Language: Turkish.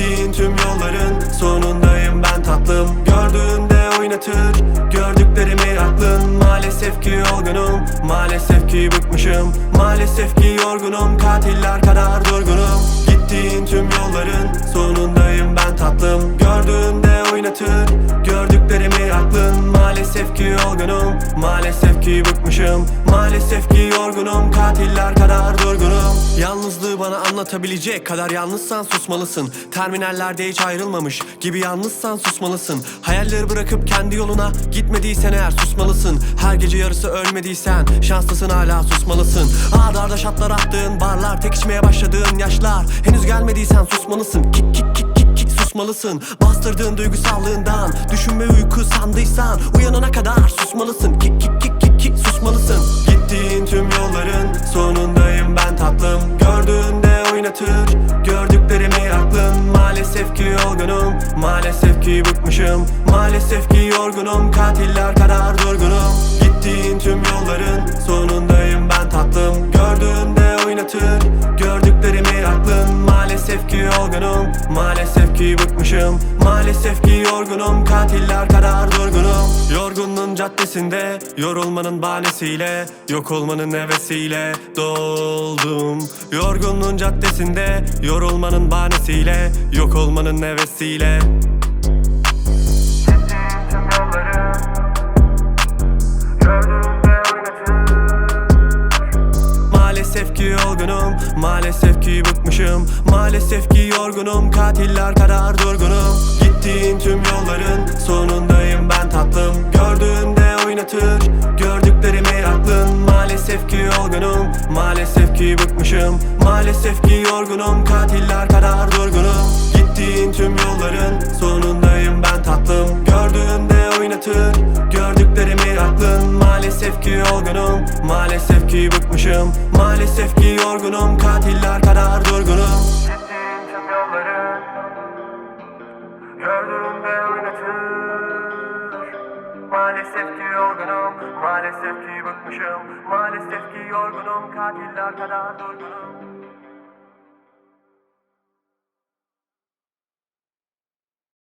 Gittiğin tüm yolların sonundayım ben tatlım. Gördüğünde oynatır gördüklerimi aklın. Maalesef ki yorgunum maalesef ki bıkmışım. Maalesef ki yorgunum katiller kadar yorgunum. Maalesef ki bıkmışım. Maalesef ki yorgunum. Katiller kadar durgunum. Yalnızlığı bana anlatabilecek kadar yalnızsan susmalısın. Terminallerde hiç ayrılmamış gibi yalnızsan susmalısın. Hayalleri bırakıp kendi yoluna gitmediysen eğer susmalısın. Her gece yarısı ölmediysen şanslısın hala susmalısın. Ard arda şatlar attığın barlar tek içmeye başladığın yaşlar. Henüz gelmediysen susmalısın. Kik kik kik kik kik susmalısın. Bastırdığın duygusallığından Düşünme uyku sandıysan Uyanana kadar susmalısın. Kik kik kik kik kik susmalısın. Gittiğin tüm yolların sonundayım ben tatlım. Gördüğünde oynatır gördüklerimi aklın Maalesef ki yorgunum maalesef ki bıkmışım. Maalesef ki yorgunum katiller kadar durgunum. Gittiğin tüm yolların sonundayım ben tatlım. Gördüğünde oynatır Maalesef ki yorgunum maalesef ki bıkmışım. Maalesef ki yorgunum katiller kadar durgunum. Yorgunluğun caddesinde yorulmanın bahanesiyle Yok olmanın hevesiyle doldum. Yorgunluğun caddesinde yorulmanın bahanesiyle Yok olmanın hevesiyle. Maalesef ki yorgunum Maalesef ki bıkmışım. Maalesef ki yorgunum. Katiller kadar durgunum. Gittiğin tüm yolların sonundayım ben tatlım. Gördüğünde oynatır Gördüklerimi aklın. Maalesef ki yorgunum. Maalesef ki bıkmışım. Maalesef ki yorgunum. Katiller kadar durgunum. Gittiğin tüm yolların sonundayım ben tatlım. Gördüğünde oynatır Maalesef ki yorgunum Maalesef ki bıkmışım. Maalesef ki yorgunum Katiller kadar durgunum. Gittiğim tüm yolları Gördüğümde oynatır Maalesef ki yorgunum Maalesef ki bıkmışım. Maalesef ki yorgunum Katiller kadar durgunum